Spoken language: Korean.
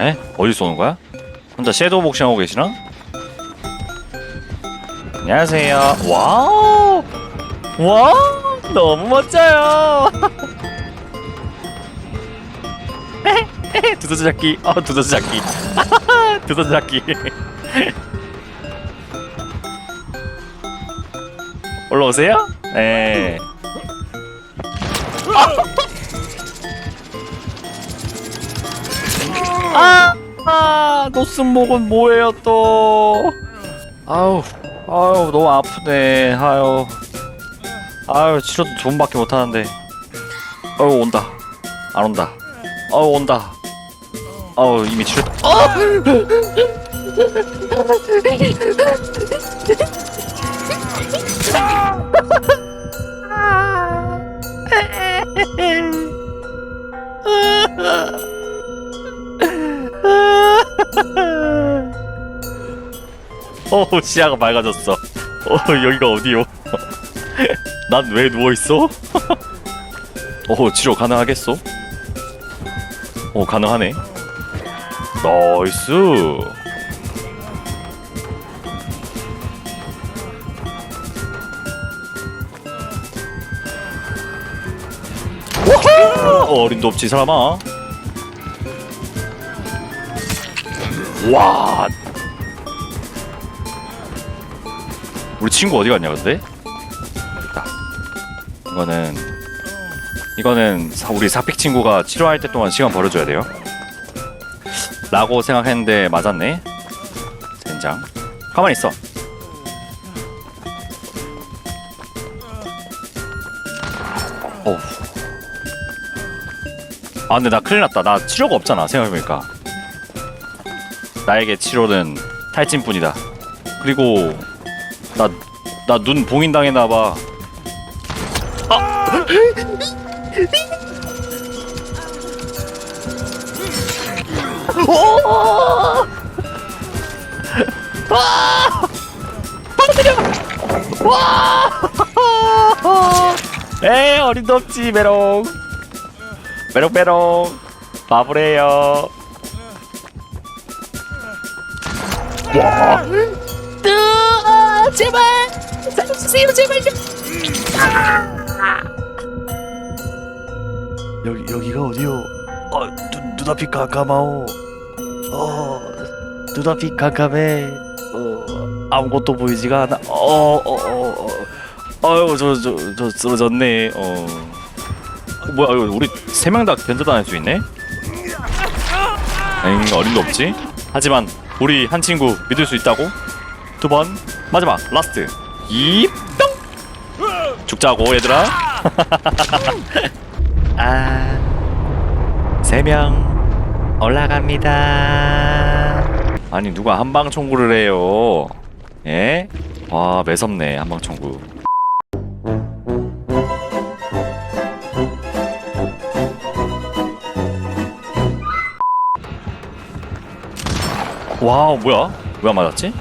에? 어디서 오는 거야? 혼자 섀도우 복싱 하고 계시나? 안녕하세요. 와우! 와우! 너무 멋져요! 두더지 잡기. 어, 두더지 잡기. 두더지 잡기. 올라오세요? 네. 아! 아! 노스목은 뭐예요 또? 아우, 아우 너무 아프네. 아유, 아유 치료도 존밖에 못 하는데. 아유 온다. 안 온다. 아유 온다. 아우 이미 치료. 어 시야가 맑아졌어. 어 여기가 어디요? 난 왜 누워 있어? 어 치료 가능하겠어? 어 가능하네. 나이스. 어, 어림도 없지 사람아. 와. 우리 친구 어디 갔냐 근데? 됐다. 이거는 이거는 사- 우리 사픽 친구가 치료할 때 동안 시간 벌어줘야 돼요. 라고 생각했는데 맞았네. 젠장. 가만히 있어. 어우. 아 근데 나 큰일 났다. 나 치료가 없잖아 생각해보니까. 나에게 치료는 탈진뿐이다. 그리고 나 나 눈 봉인 당했나 봐. 에이 어림도 없지 메롱. 메롱 메롱. 바보래요. 으아, 제발 살려주세요 제발 좀 여기 여기가 어디요? 어 눈, 눈앞이 깜깜하오. 어 눈앞이 깜깜해. 어 아무것도 보이지가 않아. 어 어 어 어, 어, 어. 아유 저 저 저 쓰러졌네 어 어, 뭐야 이거 우리 세 명다 변조당할 수 있네 엥 어림도 없지 하지만 우리 한 친구 믿을 수 있다고 두 번 마지막 라스트. 이뿅! 죽자고 얘들아. 아세 명 올라갑니다. 아니 누가 한방 청구를 해요? 예? 와 매섭네 한방 청구. 와우 뭐야? 왜 안 맞았지?